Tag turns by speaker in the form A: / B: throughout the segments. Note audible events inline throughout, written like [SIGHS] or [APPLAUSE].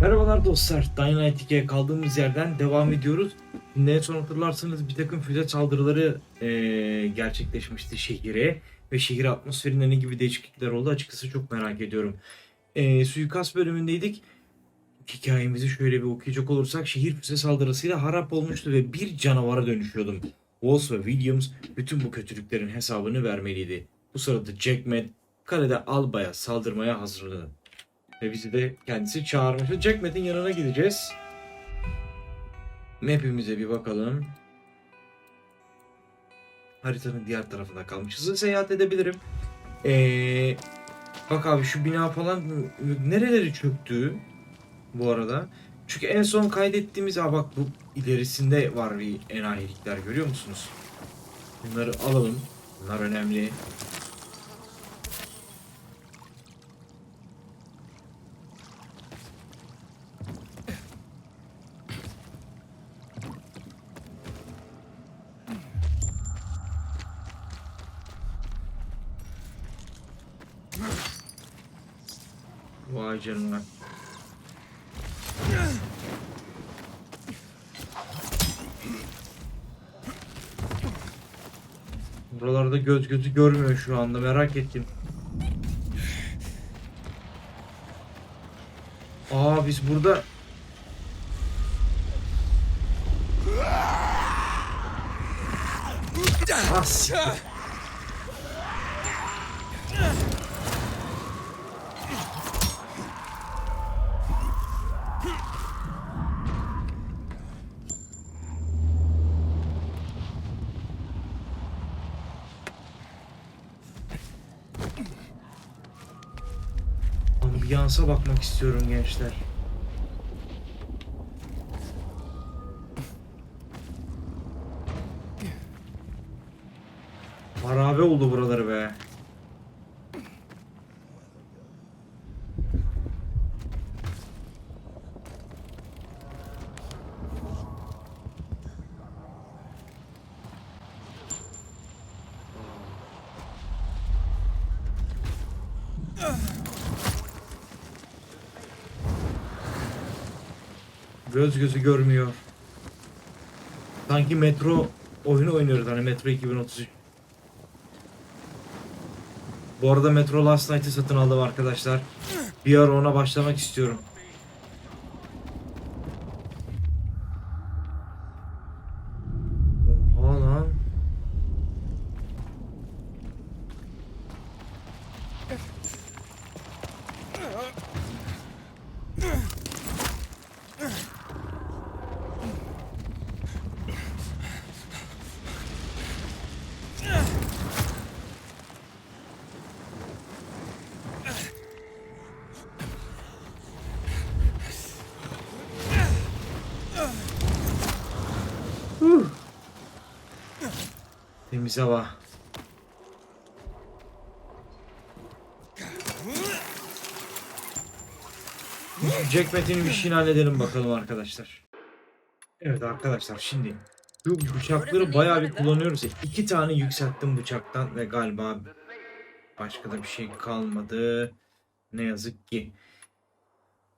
A: Merhabalar dostlar. Dying Light 2'ye kaldığımız yerden devam ediyoruz. En son hatırlarsanız bir takım füze saldırıları eee, gerçekleşmişti şehire. Ve şehir atmosferinde ne gibi değişiklikler oldu açıkçası çok merak ediyorum. Eee suikast bölümündeydik. Hikayemizi şöyle bir okuyacak olursak şehir füze saldırısıyla harap olmuştu ve bir canavara dönüşüyordum. Walls ve Williams bütün bu kötülüklerin hesabını vermeliydi. Bu sırada Jackman kalede Alba'ya saldırmaya hazırlandı. Ve bizi de kendisi çağırmıştı. Jackmet'in yanına gideceğiz. Map'imize bir bakalım. Haritanın diğer tarafında kalmışız. Seyahat edebilirim. Ee, bak abi şu bina falan nereleri çöktü bu arada. Çünkü en son kaydettiğimiz aa bak bu ilerisinde var bir enayilikler görüyor musunuz? Bunları alalım. Bunlar önemli. Vay canına. Buralarda göz gözü görmüyor şu anda merak ettim. Aa biz burada Ah. Ambiyansa bakmak istiyorum gençler. Harabe oldu buraları be. Göz gözü görmüyor. Sanki metro oyunu oynuyoruz hani Metro 2033. Bu arada Metro Last Night'ı satın aldım arkadaşlar. Bir ara ona başlamak istiyorum. Jack Metin'in işini halledelim bakalım arkadaşlar. Evet arkadaşlar şimdi şu bıçakları bayağı bir kullanıyoruz ya. İki tane yükselttim bıçaktan ve galiba başka da bir şey kalmadı. Ne yazık ki.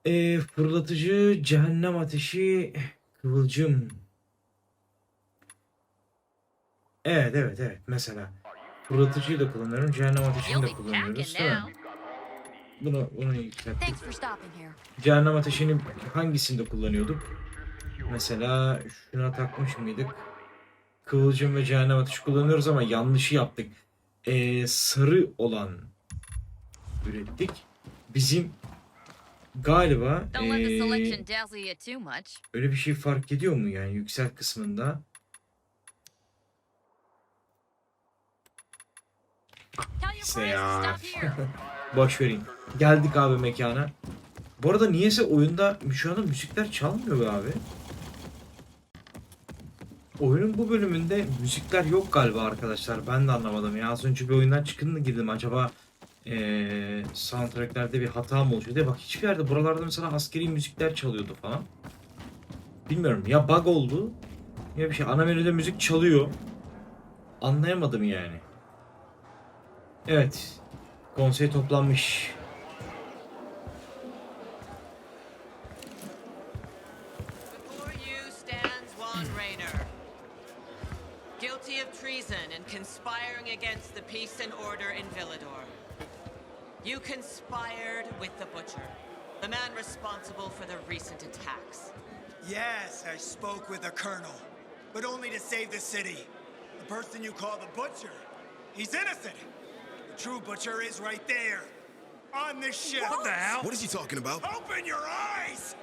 A: Ee, fırlatıcı, cehennem ateşi, kıvılcım. Evet evet evet mesela. Fırlatıcıyı da kullanıyorum, cehennem ateşini de kullanıyoruz değil mi? Bunu, bunu yükselttik. Cehennem ateşini hangisinde kullanıyorduk? Mesela şuna takmış mıydık? Kıvılcım ve cehennem ateşi kullanıyoruz ama yanlışı yaptık. Ee, sarı olan ürettik. Bizim galiba ee, öyle bir şey fark ediyor mu yani yüksel kısmında?
B: Tell your
A: İşte ya. [LAUGHS] Boş vereyim. Geldik abi mekana. Bu arada niyeyse oyunda şu anda müzikler çalmıyor be abi. Oyunun bu bölümünde müzikler yok galiba arkadaşlar. Ben de anlamadım ya. Az önce bir oyundan çıkın girdim. Acaba eee soundtracklerde bir hata mı oluşuyor diye. Bak hiçbir yerde buralarda mesela askeri müzikler çalıyordu falan. Bilmiyorum ya bug oldu ya bir şey. Ana menüde müzik çalıyor. Anlayamadım yani. Evet. Konsey toplanmış. conspiring against the peace and order in Villador.
C: You conspired with the Butcher, the man responsible for the recent attacks.
D: Yes, I spoke with the Colonel, but only to save the city. The person you call the Butcher, he's innocent! The true butcher is right there, on this ship. What the hell?
E: What is he talking about?
D: Open your eyes!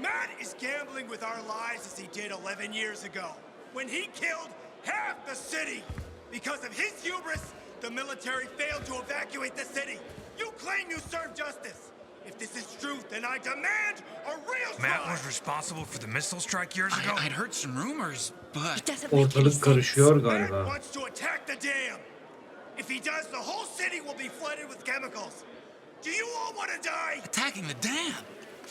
D: Matt is gambling with our lives as he did 11 years ago, when he killed half the city. Because of his hubris, the military failed to evacuate the city. You claim you serve justice. If this is truth, then I demand a real
F: Matt
D: trial.
F: was responsible for the missile strike years ago.
G: I, I'd heard some rumors, but
B: It doesn't make any sense.
D: Matt wants to attack the dam. If he does, the whole city will be flooded with chemicals. Do you all want to die?
G: attacking the dam.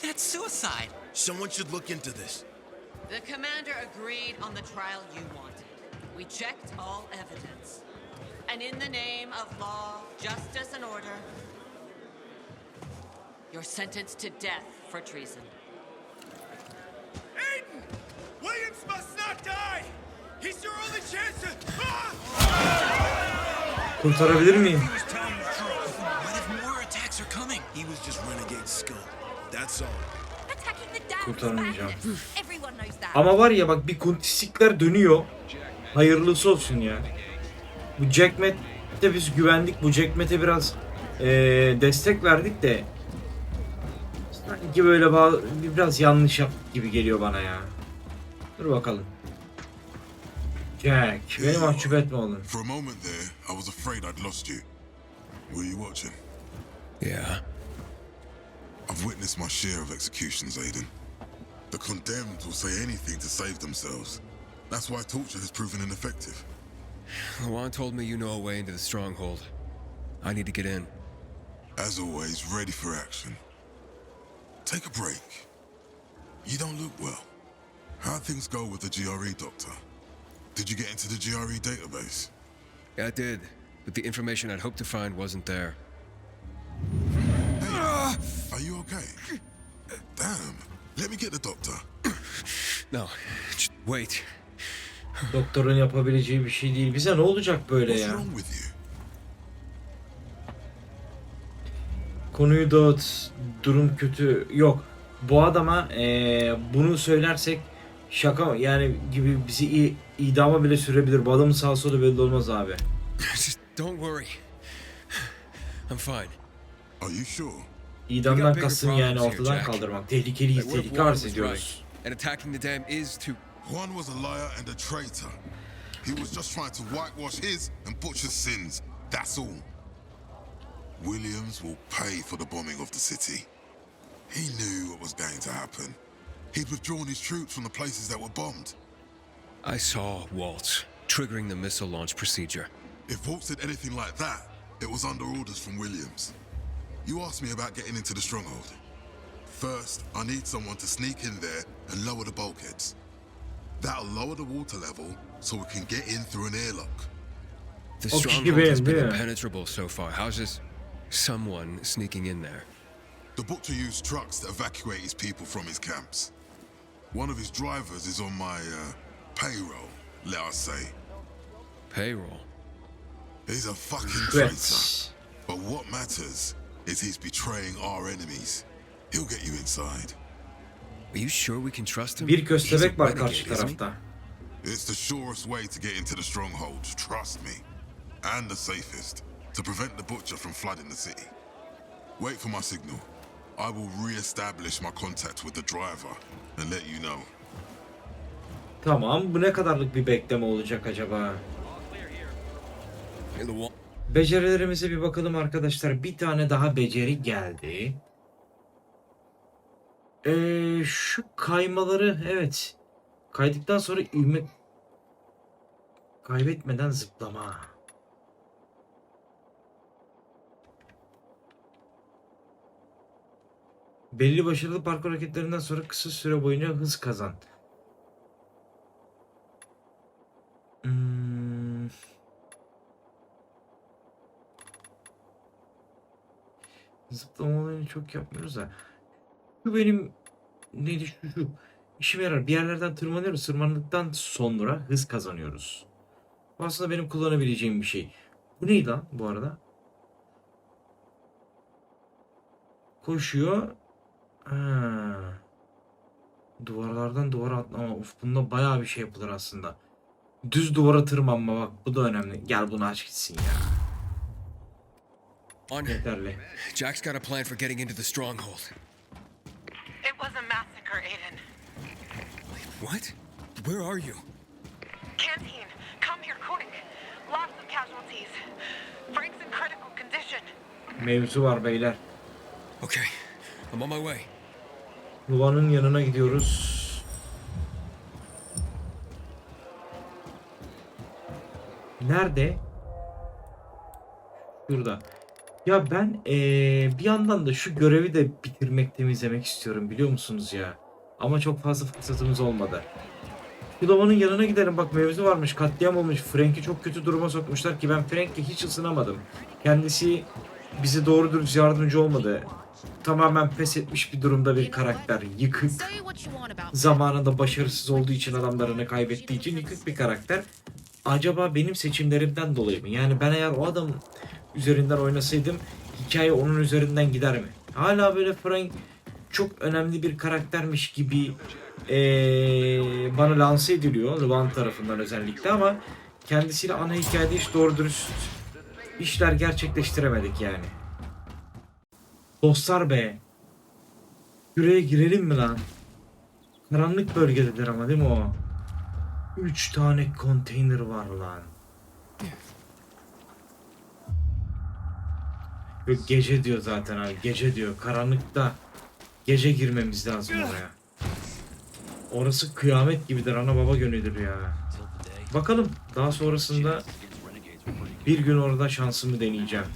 G: That's suicide.
E: Someone should look into this.
C: The commander agreed on the trial you wanted. We checked all evidence. And in the name of law, justice, and order, you're sentenced to death for treason.
D: Aiden! Williams must not die! He's your only chance to... Ah!
A: Kurtarabilir miyim?
B: That.
A: Ama var ya bak bir kuntislikler dönüyor. Hayırlısı olsun ya. Bu Jackmet'te biz güvendik. Bu Jackmet'e biraz eee, destek verdik de sanki böyle biraz yanlış yaptık gibi geliyor bana ya. Dur bakalım. Jack, beni mahcup etme oğlum.
H: For a moment there, I was afraid I'd lost you. Were you watching?
E: Yeah.
H: I've witnessed my share of executions, Aiden. The condemned will say anything to save themselves. That's why torture has proven ineffective. [SIGHS]
I: Lawan told me you know a way into the stronghold. I need to get in.
H: As always, ready for action. Take a break. You don't look well. How'd things go with the GRE doctor? Did you get into the GRE database?
I: Yeah, I did, but the information I'd hoped to find wasn't there.
H: Are you okay? Damn. Let me get the doctor.
I: No, just wait.
A: Doktorun yapabileceği bir şey değil. Bize ne olacak böyle
H: What's
A: ya?
H: wrong with you?
A: Konuyu dağıt. Durum kötü. Yok. Bu adama eee, bunu söylersek şaka yani gibi bizi i- idama bile sürebilir. Bu adamın sağ solu belli olmaz abi.
I: Just don't worry. I'm fine.
H: Are you sure?
A: İdamdan kastım yani ortadan kaldırmak. Tehlikeliyiz. Tehlike arz ediyoruz.
I: and attacking the dam is too...
H: Juan was a liar and a traitor. He was just trying to whitewash his and Butcher's sins. That's all. Williams will pay for the bombing of the city. He knew what was going to happen. He'd withdrawn his troops from the places that were bombed.
I: I saw Waltz triggering the missile launch procedure.
H: If Walt said anything like that, it was under orders from Williams. You asked me about getting into the stronghold. First, I need someone to sneak in there and lower the bulkheads. That'll lower the water level so we can get in through an airlock.
I: The
A: O
I: stronghold
A: benim,
I: has been
A: değil
I: impenetrable so far. How's this someone sneaking in there?
H: The Butcher used trucks to evacuate his people from his camps. One of his drivers is on my uh, payroll, let us say.
I: Payroll.
H: He's a fucking traitor. But what matters is he's betraying our enemies. He'll get you inside.
I: Are you sure we can trust him?
A: Bir
I: He's a
A: köstebek var karşı tarafta.
H: It's the surest way to get into the stronghold, trust me. And the safest, to prevent the Butcher from flooding the city. Wait for my signal. I will re-establish my contact with the driver and let you know.
A: Tamam. Bu ne kadarlık bir bekleme olacak acaba? Becerilerimize bir bakalım arkadaşlar. Bir tane daha beceri geldi. Ee, şu kaymaları evet. Kaydıktan sonra ivme kaybetmeden zıplama. Belli başarılı parkur hareketlerinden sonra kısa süre boyunca hız kazan. Hmm. Zıplama olayını çok yapmıyoruz da. Şu benim neydi şu şu. İşime yarar. Bir yerlerden tırmanıyoruz. Tırmandıktan sonra hız kazanıyoruz. Bu aslında benim kullanabileceğim bir şey. Bu neydi lan bu arada? koşuyor. Ha. Duvarlardan duvara atlama. Uf bunda bayağı bir şey yapılır aslında. Düz duvara tırmanma bak bu da önemli. Gel bunu aç gitsin ya.
I: On.
A: Yeterli.
I: Jack's got a plan for getting into the stronghold.
C: It was a massacre, Aiden.
I: What? Where are you?
C: Canteen, come here quick. Lots of casualties. Frank's in critical condition.
A: Mevzu var beyler.
I: Okay, I'm on my way.
A: Luvanın yanına gidiyoruz. Nerede? Şurada. Ya ben eee, bir yandan da şu görevi de bitirmek, temizlemek istiyorum biliyor musunuz ya? Ama çok fazla fırsatımız olmadı. Şu yanına gidelim bak mevzu varmış, katliam olmuş. Frank'i çok kötü duruma sokmuşlar ki ben Frank'le hiç ısınamadım. Kendisi bize doğru dürüst yardımcı olmadı. Tamamen pes etmiş bir durumda bir karakter. Yıkık. Zamanında başarısız olduğu için adamlarını kaybettiği için yıkık bir karakter. Acaba benim seçimlerimden dolayı mı? Yani ben eğer o adam üzerinden oynasaydım hikaye onun üzerinden gider mi? Hala böyle Frank çok önemli bir karaktermiş gibi eee, bana lanse ediliyor. Luan tarafından özellikle ama kendisiyle ana hikayede hiç doğru dürüst işler gerçekleştiremedik yani. Dostlar be. Şuraya girelim mi lan? Karanlık bölgededir ama değil mi o? Üç tane konteyner var lan. Ve gece diyor zaten abi. Gece diyor. Karanlıkta gece girmemiz lazım oraya. Orası kıyamet gibidir. Ana baba gönüdür ya. Bakalım daha sonrasında bir gün orada şansımı deneyeceğim.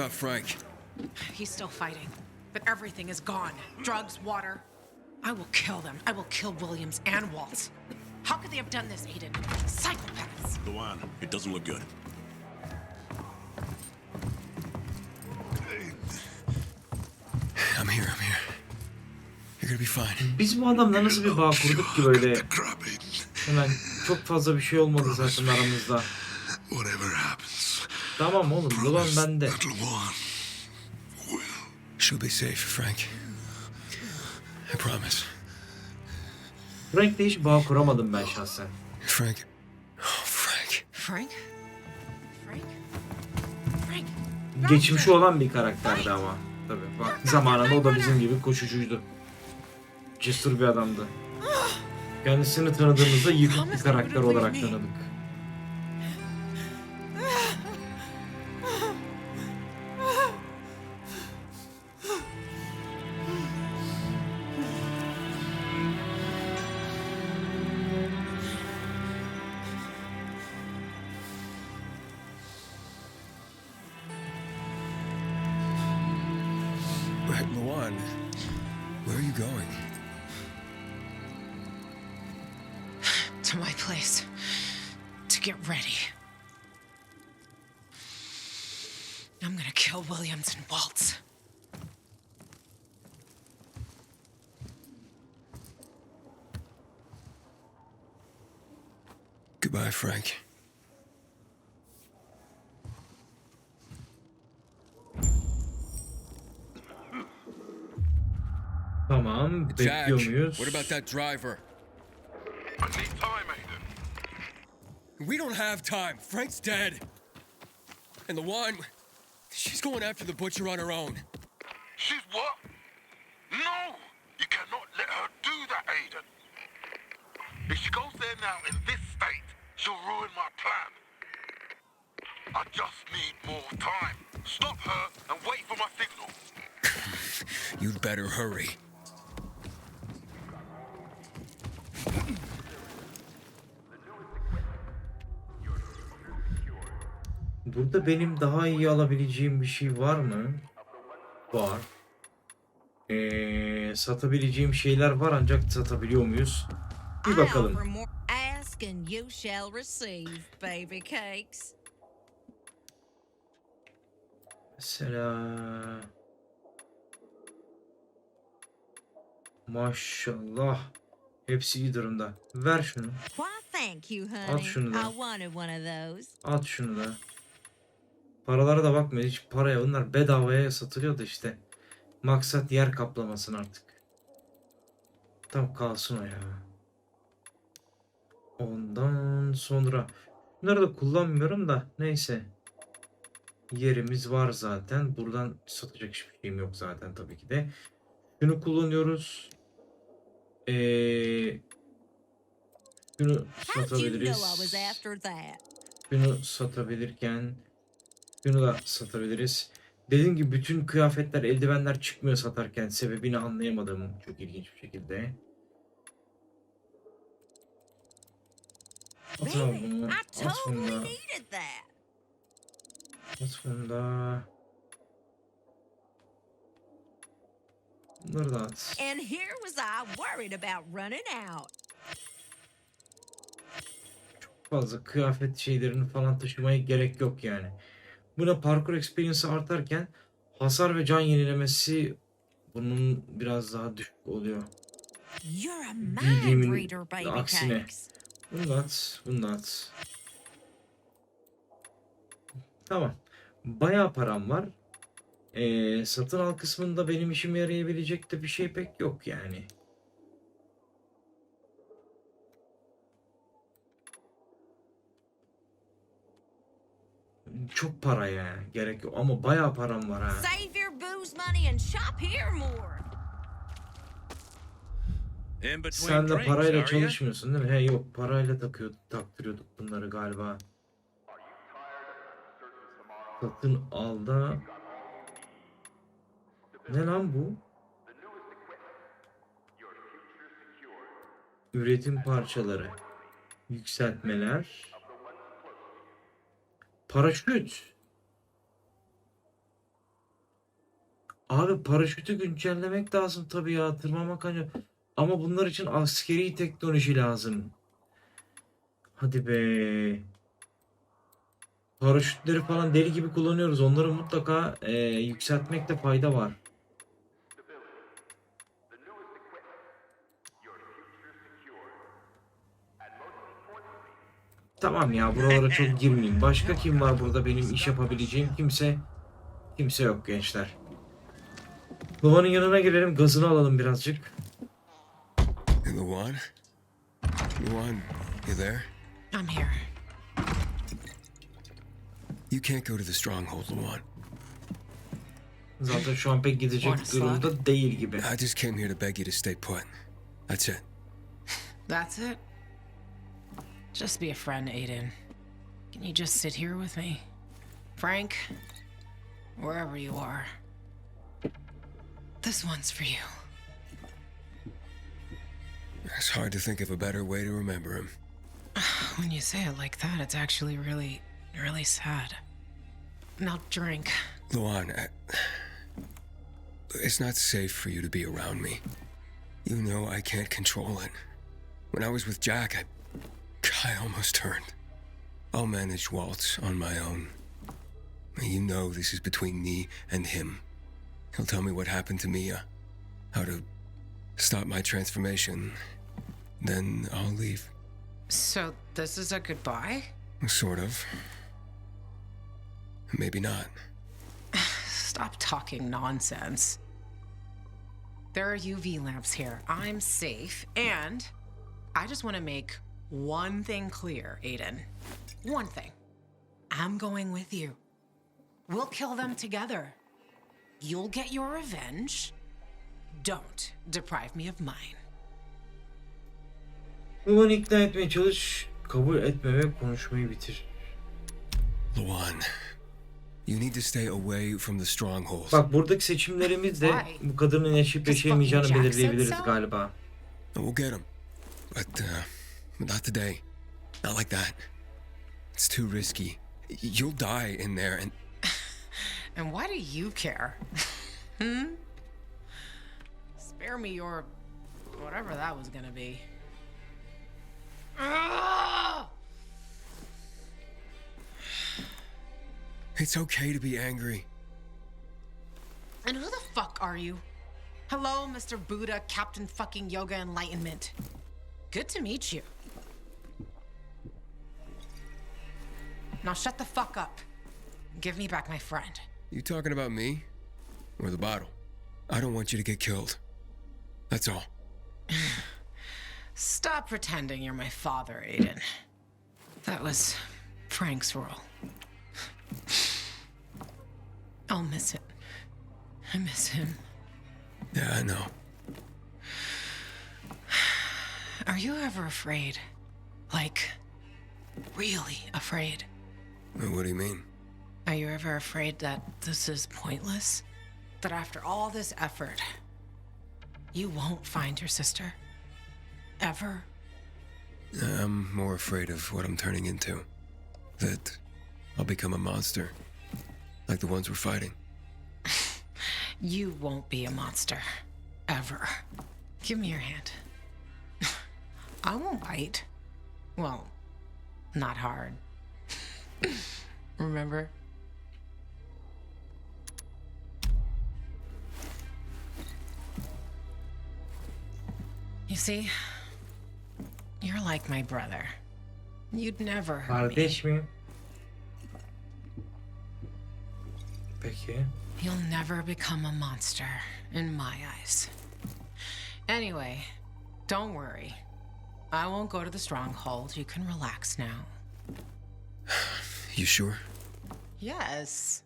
I: About Frank?
C: He's still fighting, but everything is gone. Drugs, water. I will kill them. I will kill Williams and Waltz. How could they have done this, Aiden? Psychopaths.
E: Luan, it doesn't look good.
I: I'm here, I'm here. You're gonna be fine.
A: Biz bu adamla nasıl bir bağ kurduk ki böyle hemen çok fazla bir şey olmadı zaten aramızda. Tamam oğlum
H: promise
A: bende.
I: She'll be safe, Frank. I promise.
A: Frank'le hiç bağ kuramadım ben şahsen.
I: Frank. Oh, Frank.
C: Frank? Frank? Frank?
A: Geçmişi olan bir karakterdi ama. Tabii bak zamanında o da bizim gibi koşucuydu. Cesur bir adamdı. Kendisini tanıdığımızda yıkık bir karakter olarak tanıdık.
C: To my place. To get ready. I'm gonna kill Williams and Waltz.
I: Goodbye, Frank.
A: Tamam
I: Jack,
A: bekliyor muyuz?
I: what about that driver?
H: I need time, Aiden.
I: We don't have time. Frank's dead. And the wine, she's going after the butcher on her own.
H: She's what? No! You cannot let her do that, Aiden. If she goes there now in this state, she'll ruin my plan. I just need more time. Stop her and wait for my signal. [SIGHS]
I: You'd better hurry.
A: Burada benim daha iyi alabileceğim bir şey var mı? Var. Ee, satabileceğim şeyler var ancak satabiliyor muyuz? Bir bakalım. Mesela Maşallah. Hepsi iyi durumda. Ver şunu.
B: Honey.
A: şunu da. At şunu da. Paralara da bakma. Hiç paraya bunlar bedavaya satılıyor da işte. Maksat yer kaplamasın artık. Tam kalsın o ya. Ondan sonra bunları da kullanmıyorum da neyse. Yerimiz var zaten. Buradan satacak hiçbir şeyim yok zaten tabii ki de. Şunu kullanıyoruz. Ee, şunu satabiliriz. Şunu satabilirken şunu da satabiliriz. Dediğim gibi bütün kıyafetler, eldivenler çıkmıyor satarken sebebini anlayamadım çok ilginç bir şekilde. At abi
B: Baby,
A: bunu, at. Bunları da at.
B: And here was I worried about running out.
A: fazla kıyafet şeylerini falan taşımaya gerek yok yani. Buna parkur experience artarken hasar ve can yenilemesi bunun biraz daha düşük oluyor. Bildiğimin aksine. Bunu at. Tamam. Bayağı param var. Ee, satın al kısmında benim işime yarayabilecek de bir şey pek yok yani. Çok para ya. Gerek yok. Ama bayağı param var ha.
B: Save your booze money and shop here more.
A: Sen de parayla çalışmıyorsun değil mi? He yok parayla takıyorduk, taktırıyorduk bunları galiba. Satın al da... Ne lan bu? Üretim parçaları. Yükseltmeler. Paraşüt. Abi paraşütü güncellemek lazım tabii ya. Tırmanmak ancak. Ama bunlar için askeri teknoloji lazım. Hadi be. Paraşütleri falan deli gibi kullanıyoruz. Onları mutlaka e, yükseltmekte fayda var. Tamam ya buralara çok girmeyeyim. Başka kim var burada benim iş yapabileceğim kimse? Kimse yok gençler. Babanın yanına girelim gazını alalım birazcık.
I: Hey, Luan? Luan, you there?
C: I'm here.
I: You can't go to the stronghold, Luan.
A: Zaten şu an pek gidecek durumda değil gibi.
I: I just came here to beg you to stay put. That's it.
C: That's it? Just be a friend, Aiden. Can you just sit here with me? Frank, wherever you are. This one's for you.
I: It's hard to think of a better way to remember him. [SIGHS]
C: When you say it like that, it's actually really, really sad. Now drink.
I: Luan, I, it's not safe for you to be around me. You know I can't control it. When I was with Jack, I, I almost turned. I'll manage Waltz on my own. You know this is between me and him. He'll tell me what happened to Mia, how to stop my transformation. Then I'll leave.
C: So this is a goodbye?
I: Sort of. Maybe not. [SIGHS]
C: Stop talking nonsense. There are UV lamps here. I'm safe. And I just want to make one thing clear, Aiden. One thing. I'm going with you. We'll kill them together. You'll get your revenge. Don't deprive me of mine.
A: Babanı ikna etmeye çalış. Kabul etme ve konuşmayı bitir.
I: Luan, you need to stay away from the stronghold.
A: Bak buradaki seçimlerimizle
C: Why?
A: bu kadının yaşayıp yaşayamayacağını belirleyebiliriz galiba.
I: We'll get him. But, uh, not today. Not like that. It's too risky. You'll die in there, and [SIGHS]
C: And why do you care? [LAUGHS] hmm? Spare me your. whatever that was gonna be. [SIGHS]
I: It's okay to be angry.
C: And who the fuck are you? Hello, Mr. Buddha, Captain fucking Yoga Enlightenment. Good to meet you. Now shut the fuck up. Give me back my friend.
I: You talking about me? Or the bottle? I don't want you to get killed. That's all. [SIGHS]
C: Stop pretending you're my father, Aiden. That was Frank's role. I'll miss it. I miss him.
I: Yeah, I know. [SIGHS]
C: Are you ever afraid? Like, really afraid?
I: What do you mean?
C: Are you ever afraid that this is pointless? That after all this effort, you won't find your sister? Ever?
I: I'm more afraid of what I'm turning into. That I'll become a monster. Like the ones we're fighting. [LAUGHS]
C: You won't be a monster. Ever. Give me your hand. [LAUGHS] I won't bite. Well, not hard. Remember? You see, you're like my brother. You'd never hurt me.
A: Kardeş mi? Peki.
C: You'll never become a monster in my eyes. Anyway, don't worry. I won't go to the stronghold. You can relax now. [SIGHS] [SIGHS] [SIGHS]
I: You sure?
C: Yes.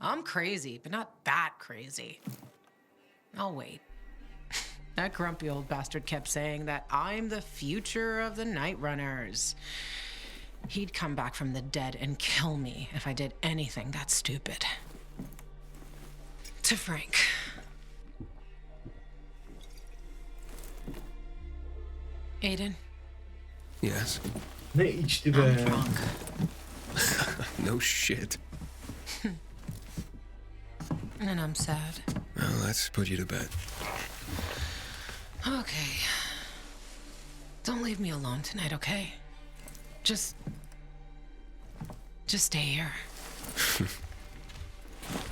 C: I'm crazy, but not that crazy. I'll wait. [LAUGHS] that grumpy old bastard kept saying that I'm the future of the Night Runners. He'd come back from the dead and kill me if I did anything that stupid. To Frank. Aiden,
I: Yes.
A: Ne içti
C: I'm
A: be? [LAUGHS]
I: No shit. [LAUGHS]
C: And I'm sad.
I: Well, let's put you to bed.
C: Okay. Don't leave me alone tonight, okay? Just. Just stay here. [LAUGHS]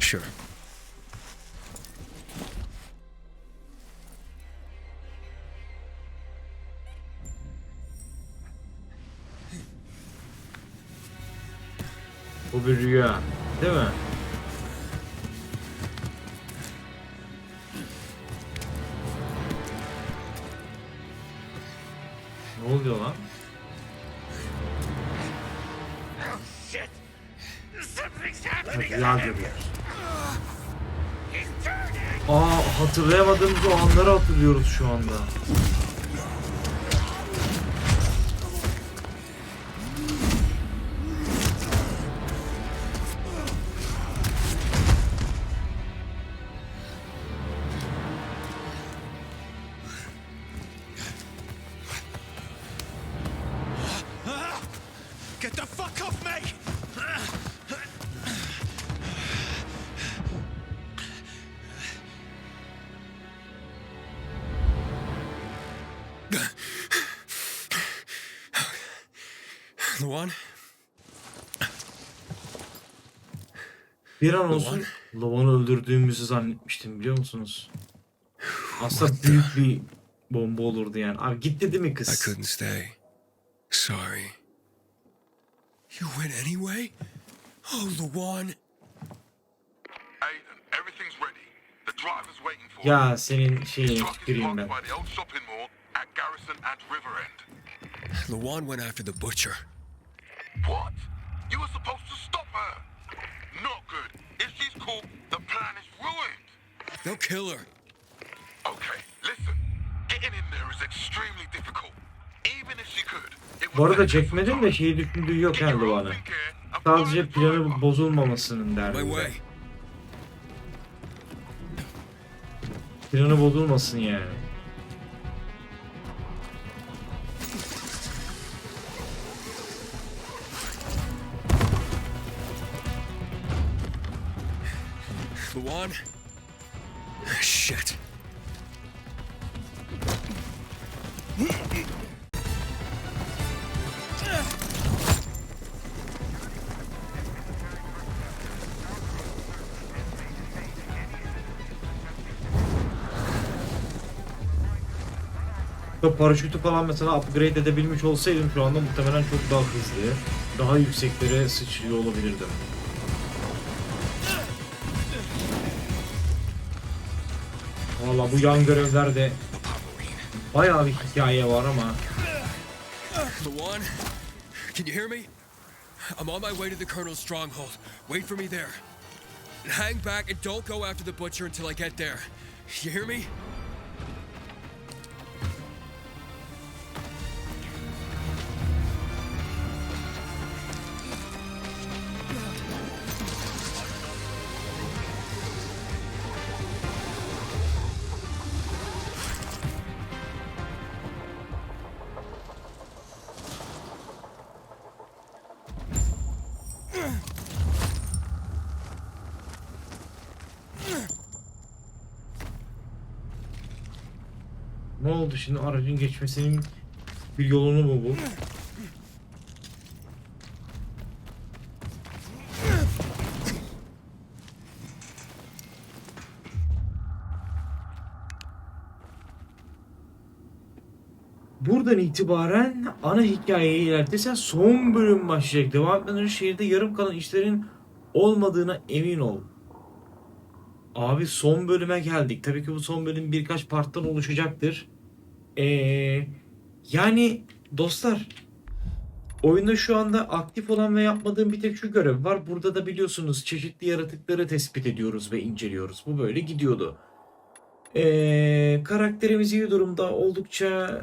I: Sure.
A: Bu bir rüya. Değil mi? Ne oluyor lan? Rüya görüyor. Aa hatırlayamadığımız o anları hatırlıyoruz şu anda.
I: Luan?
A: Bir an olsun Lovan'ı öldürdüğümüzü zannetmiştim biliyor musunuz? Aslında büyük bir bomba olurdu yani. Abi gitti değil mi
I: I
A: kız?
I: couldn't stay. Sorry. You went anyway? Oh, Luan.
H: Aiden, everything's ready. The driver's waiting for
A: Ya senin şeyine
H: Truck is
A: tüküreyim
H: parked
A: ben.
H: by the old shopping mall at Garrison and River End.
I: Luan went after the butcher.
H: What? You were supposed to stop her. Not good. If she's caught, the plan is ruined.
I: They'll kill her.
H: Okay, listen. Getting in there is extremely difficult. Even if she could,
A: Bu arada çekmedim de şeyi düşündüğü yok
H: here and follow
A: Sadece planı bozulmamasının derdinde.
I: way.
A: Planı bozulmasın yani. Ve paraşütü falan mesela upgrade edebilmiş olsaydım şu anda muhtemelen çok daha hızlı, daha yükseklere sıçrıyor olabilirdim. Valla bu yan görevlerde bayağı bir hikaye var ama
I: Lawan, can you hear me? I'm on my way to the Colonel's stronghold. Wait for me there. Hang back and don't go after the butcher until I get there. You hear me?
A: Şimdi aracın geçmesinin bir yolunu mu bu? Buradan itibaren ana hikayeyi ilerletirsen son bölüm başlayacak. Devam etmeden şehirde yarım kalan işlerin olmadığına emin ol. Abi son bölüme geldik. Tabii ki bu son bölüm birkaç parttan oluşacaktır. Ee, yani dostlar oyunda şu anda aktif olan ve yapmadığım bir tek şu görev var. Burada da biliyorsunuz çeşitli yaratıkları tespit ediyoruz ve inceliyoruz. Bu böyle gidiyordu. Ee, karakterimiz iyi durumda. Oldukça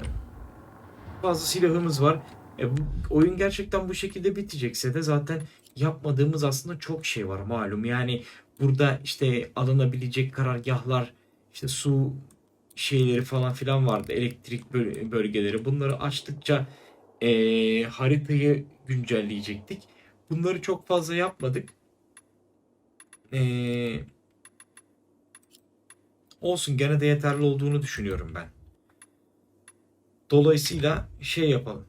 A: fazla silahımız var. E, oyun gerçekten bu şekilde bitecekse de zaten yapmadığımız aslında çok şey var malum. Yani burada işte alınabilecek karargahlar, işte su şeyleri falan filan vardı. Elektrik böl- bölgeleri. Bunları açtıkça e, haritayı güncelleyecektik. Bunları çok fazla yapmadık. E, olsun gene de yeterli olduğunu düşünüyorum ben. Dolayısıyla şey yapalım.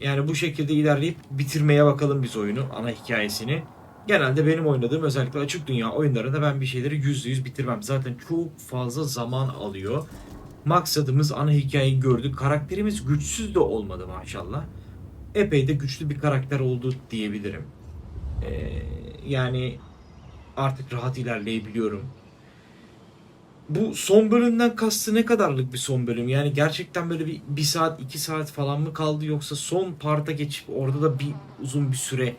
A: Yani bu şekilde ilerleyip bitirmeye bakalım biz oyunu, ana hikayesini. Genelde benim oynadığım özellikle açık dünya oyunlarında ben bir şeyleri %100 bitirmem. Zaten çok fazla zaman alıyor. Maksadımız ana hikayeyi gördük. Karakterimiz güçsüz de olmadı maşallah. Epey de güçlü bir karakter oldu diyebilirim. Ee, yani artık rahat ilerleyebiliyorum. Bu son bölümden kastı ne kadarlık bir son bölüm? Yani gerçekten böyle bir, bir saat iki saat falan mı kaldı yoksa son parta geçip orada da bir uzun bir süre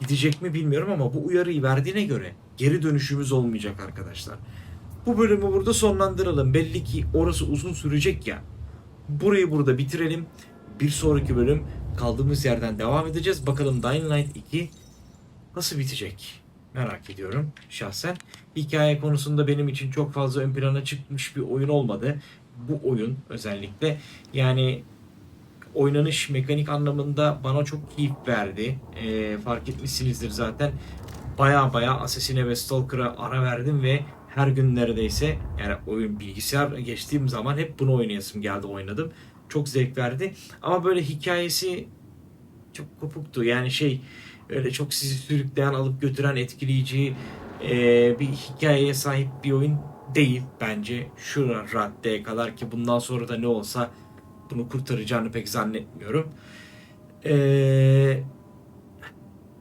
A: gidecek mi bilmiyorum ama bu uyarıyı verdiğine göre geri dönüşümüz olmayacak arkadaşlar. Bu bölümü burada sonlandıralım. Belli ki orası uzun sürecek ya. Burayı burada bitirelim. Bir sonraki bölüm kaldığımız yerden devam edeceğiz. Bakalım Dying Light 2 nasıl bitecek? Merak ediyorum şahsen. Hikaye konusunda benim için çok fazla ön plana çıkmış bir oyun olmadı. Bu oyun özellikle yani oynanış mekanik anlamında bana çok keyif verdi. Ee, fark etmişsinizdir zaten. Baya baya Assassin'e ve Stalker'a ara verdim ve her gün neredeyse yani oyun bilgisayar geçtiğim zaman hep bunu oynayasım geldi oynadım. Çok zevk verdi. Ama böyle hikayesi çok kopuktu. Yani şey öyle çok sizi sürükleyen, alıp götüren, etkileyici e, bir hikayeye sahip bir oyun değil bence. Şu raddeye kadar ki bundan sonra da ne olsa bunu kurtaracağını pek zannetmiyorum. Ee,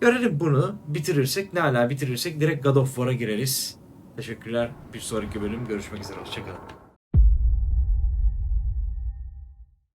A: görelim bunu. Bitirirsek ne ala bitirirsek direkt God of War'a gireriz. Teşekkürler. Bir sonraki bölüm görüşmek üzere. Hoşçakalın.